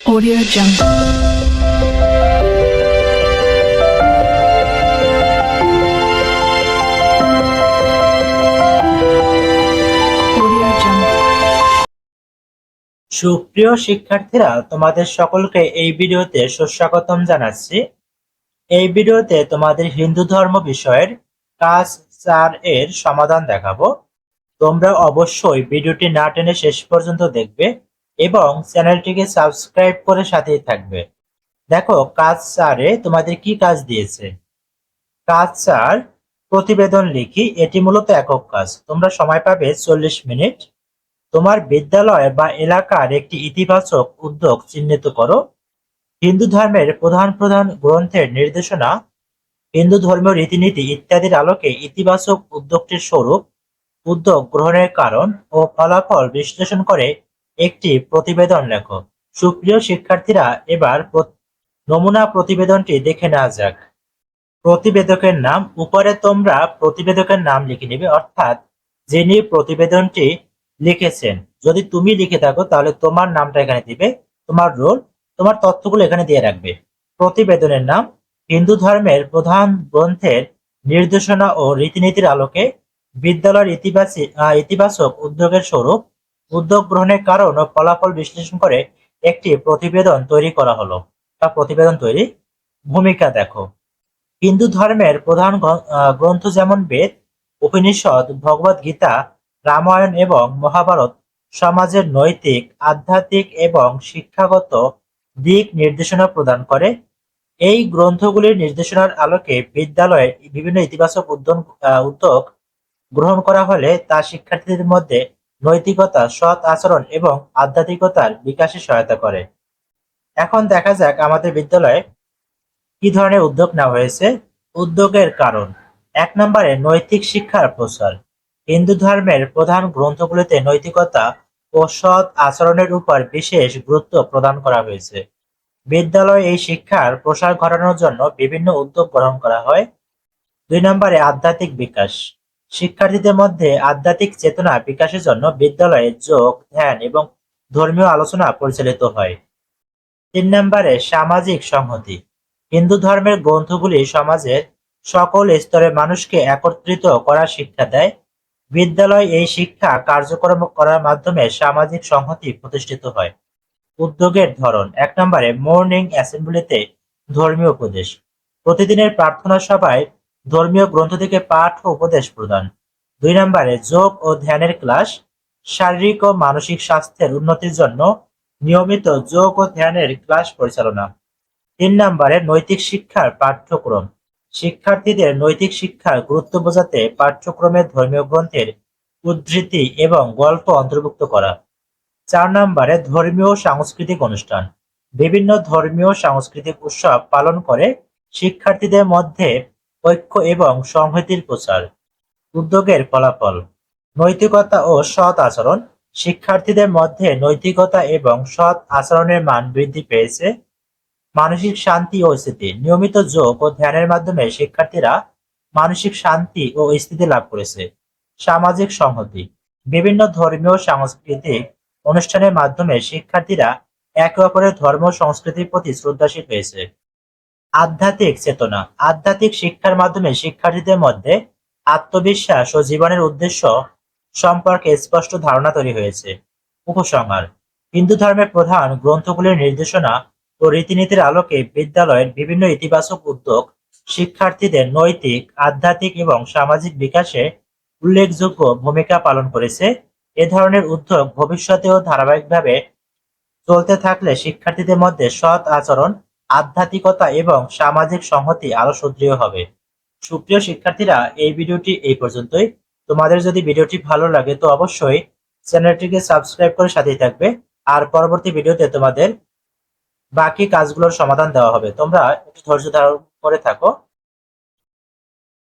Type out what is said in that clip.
Audio Jungle. সুপ্রিয় শিক্ষার্থীরা, তোমাদের সকলকে এই ভিডিওতে সুস্বাগতম জানাচ্ছি। এই ভিডিওতে তোমাদের হিন্দু ধর্ম বিষয়ের কাজ চার এর সমাধান দেখাবো। তোমরা অবশ্যই ভিডিওটি না টেনে শেষ পর্যন্ত দেখবে। এবং চ্যানেলটিকে সাবস্ক্রাইব করে সাথেই থাকবে। দেখো, কাজ চারে তোমাদের কি কাজ দিয়েছে? কাজ চার প্রতিবেদন লিখি, এটি মূলত একক কাজ। তোমরা সময় পাবে চল্লিশ মিনিট। তোমার বিদ্যালয় বা এলাকার একটি ইতিবাচক উদ্যোগ চিহ্নিত করো। হিন্দু ধর্মের প্রধান প্রধান গ্রন্থের নির্দেশনা, হিন্দু ধর্মীয় রীতিনীতি ইত্যাদির আলোকে ইতিবাচক উদ্যোগটির স্বরূপ, উদ্যোগ গ্রহণের কারণ ও ফলাফল বিশ্লেষণ করে একটি প্রতিবেদন লেখো। সুপ্রিয় শিক্ষার্থীরা, এবার নমুনা প্রতিবেদনটি দেখে নেওয়া যাক। প্রতিবেদকের নাম, উপরে তোমরা প্রতিবেদকের নাম লিখে নেবে, অর্থাৎ যিনি প্রতিবেদনটি লিখেছেন। যদি তুমি লিখে থাকো, তাহলে তোমার নামটা এখানে দিবে, তোমার রোল, তোমার তথ্যগুলো এখানে দিয়ে রাখবে। প্রতিবেদনের নাম, হিন্দু ধর্মের প্রধান গ্রন্থের নির্দেশনা ও রীতিনীতির আলোকে বিদ্যালয়ের ইতিবাচী ইতিবাচক উদ্যোগের স্বরূপ উদ্যোগ গ্রহণের কারণ ও ফলাফল বিশ্লেষণ করে একটি প্রতিবেদন তৈরি করা হলো। বা প্রতিবেদন তৈরি ভূমিকা দেখো। হিন্দু ধর্মের প্রধান গ্রন্থ যেমন বেদ, উপনিষদ ভগবদ গীতা, রামায়ণ এবং মহাভারত সমাজের নৈতিক, আধ্যাত্মিক এবং শিক্ষাগত দিক নির্দেশনা প্রদান করে। এই গ্রন্থগুলির নির্দেশনার আলোকে বিদ্যালয়ে বিভিন্ন ইতিবাচক উদ্যোগ উদ্যোগ গ্রহণ করা হলে তা শিক্ষার্থীদের মধ্যে নৈতিকতা, সৎ আচরণ এবং আধ্যাত্মিকতার বিকাশে সহায়তা করে। এখন দেখা যাক আমাদের বিদ্যালয়ে কি ধরনের উদ্যোগ নেওয়া হয়েছে। উদ্যোগের কারণ, এক নম্বরে নৈতিক শিক্ষার প্রসার। হিন্দু ধর্মের প্রধান গ্রন্থগুলিতে নৈতিকতা ও সৎ আচরণের উপর বিশেষ গুরুত্ব প্রদান করা হয়েছে। বিদ্যালয়ে এই শিক্ষার প্রসার ঘটানোর জন্য বিভিন্ন উদ্যোগ গ্রহণ করা হয়। দুই নম্বরে আধ্যাত্মিক বিকাশ। শিক্ষার্থীদের মধ্যে আধ্যাত্মিক চেতনা বিকাশের জন্য বিদ্যালয়ে যোগ, ধ্যান এবং ধর্মীয় আলোচনা পরিচালিত হয়। তিন নম্বরে সামাজিক সংহতি। হিন্দু ধর্মের গ্রন্থগুলি সমাজের সকল স্তরের মানুষকে একত্রিত করার শিক্ষা দেয়। বিদ্যালয় এই শিক্ষা কার্যক্রম করার মাধ্যমে সামাজিক সংহতি প্রতিষ্ঠিত হয়। উদ্যোগের ধরন। এক নম্বরে মর্নিং অ্যাসেম্বলিতে ধর্মীয় উপদেশ। প্রতিদিনের প্রার্থনা সভায় ধর্মীয় গ্রন্থ থেকে পাঠ ও উপদেশ প্রদান। দুই নম্বরে, যোগ ও ধ্যানের ক্লাস, শারীরিক ও মানসিক স্বাস্থ্যের উন্নতির জন্য নিয়মিত যোগ ও ধ্যানের ক্লাস পরিচালনা। তিন নম্বরে, নৈতিক শিক্ষার পাঠ্যক্রম। শিক্ষার্থীদের নৈতিক শিক্ষার গুরুত্ব বোঝাতে পাঠ্যক্রমে ধর্মীয় গ্রন্থের উদ্ধৃতি এবং গল্প অন্তর্ভুক্ত করা। চার নম্বরে, ধর্মীয় সাংস্কৃতিক অনুষ্ঠান। বিভিন্ন ধর্মীয় সাংস্কৃতিক উৎসব পালন করে শিক্ষার্থীদের মধ্যে ঐক্য এবং সংহতির প্রচার। উদ্যোগের ফলাফল। নৈতিকতা ও সৎ আচরণ। শিক্ষার্থীদের মধ্যে নৈতিকতা এবং সৎ আচরণের মান বৃদ্ধি পেয়েছে। মানসিক শান্তি ও স্থিতি। নিয়মিত যোগ ও ধ্যানের মাধ্যমে শিক্ষার্থীরা মানসিক শান্তি ও স্থিতি লাভ করেছে। সামাজিক সংহতি। বিভিন্ন ধর্মীয় সাংস্কৃতিক অনুষ্ঠানের মাধ্যমে শিক্ষার্থীরা একে অপরের ধর্ম সংস্কৃতির প্রতি শ্রদ্ধাশীল হয়েছে। আধ্যাত্মিক চেতনা। আধ্যাত্মিক শিক্ষার মাধ্যমে শিক্ষার্থীদের মধ্যে আত্মবিশ্বাস ও জীবনের উদ্দেশ্য সম্পর্কে স্পষ্ট ধারণা তৈরি হয়েছে। উপসংহার। হিন্দু ধর্মের প্রধান গ্রন্থগুলির নির্দেশনা ও রীতিনীতির আলোকে বিদ্যালয়ের বিভিন্ন ইতিবাচক উদ্যোগ শিক্ষার্থীদের নৈতিক, আধ্যাত্মিক এবং সামাজিক বিকাশে উল্লেখযোগ্য ভূমিকা পালন করেছে। এ ধরনের উদ্যোগ ভবিষ্যতেও ধারাবাহিকভাবে চলতে থাকলে শিক্ষার্থীদের মধ্যে সৎ আচরণ আধ্যাত্মিকতা এবং সামাজিক সংহতি আরও সুদৃঢ় হবে। সুপ্রিয় শিক্ষার্থীরা, এই ভিডিওটি এই পর্যন্তই। তোমাদের যদি ভিডিওটি ভালো লাগে তো অবশ্যই চ্যানেলটিকে সাবস্ক্রাইব করে সাথেই থাকবে। আর পরবর্তী ভিডিওতে তোমাদের বাকি কাজগুলোর সমাধান দেওয়া হবে। তোমরা একটু ধৈর্য ধারণ করে থাকো।